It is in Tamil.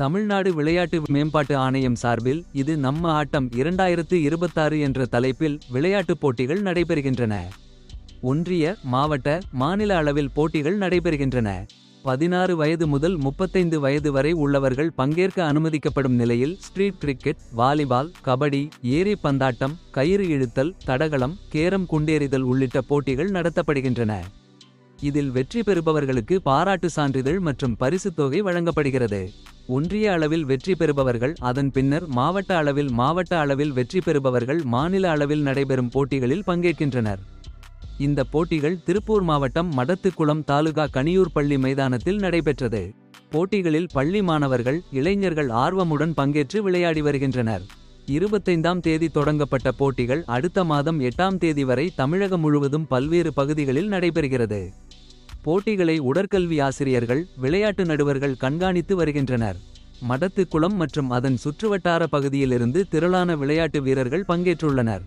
தமிழ்நாடு விளையாட்டு மேம்பாட்டு ஆணையம் சார்பில் இது நம்ம ஆட்டம் இரண்டாயிரத்து இருபத்தாறு என்ற தலைப்பில் விளையாட்டுப் போட்டிகள் நடைபெறுகின்றன. ஒன்றிய மாவட்ட மாநில அளவில் போட்டிகள் நடைபெறுகின்றன. பதினாறு வயது முதல் முப்பத்தைந்து வயது வரை உள்ளவர்கள் பங்கேற்க அனுமதிக்கப்படும் நிலையில் ஸ்ட்ரீட் கிரிக்கெட் வாலிபால் கபடி ஏரி பந்தாட்டம் கயிறு இழுத்தல் தடகளம் கேரம் குண்டேறிதல் உள்ளிட்ட போட்டிகள் நடத்தப்படுகின்றன. இதில் வெற்றி பெறுபவர்களுக்கு பாராட்டு சான்றிதழ் மற்றும் பரிசுத் தொகை வழங்கப்படுகிறது. ஒன்றிய அளவில் வெற்றி பெறுபவர்கள் அதன் பின்னர் மாவட்ட அளவில் மாவட்ட அளவில் வெற்றி பெறுபவர்கள் மாநில அளவில் நடைபெறும் போட்டிகளில் பங்கேற்கின்றனர். இந்த போட்டிகள் திருப்பூர் மாவட்டம் மடத்துக்குளம் தாலுகா கனியூர் பள்ளி மைதானத்தில் நடைபெற்றது. போட்டிகளில் பள்ளி மாணவர்கள் இளைஞர்கள் ஆர்வமுடன் பங்கேற்று விளையாடி வருகின்றனர். இருபத்தைந்தாம் தேதி தொடங்கப்பட்ட போட்டிகள் அடுத்த மாதம் எட்டாம் தேதி வரை தமிழகம் முழுவதும் பல்வேறு பகுதிகளில் நடைபெறுகிறது. போட்டிகளை உடற்கல்வி ஆசிரியர்கள் விளையாட்டு நடுவர்கள் கண்காணித்து வருகின்றனர். மடத்துக்குளம் மற்றும் அதன் சுற்றுவட்டார பகுதியிலிருந்து திரளான விளையாட்டு வீரர்கள் பங்கேற்றுள்ளனர்.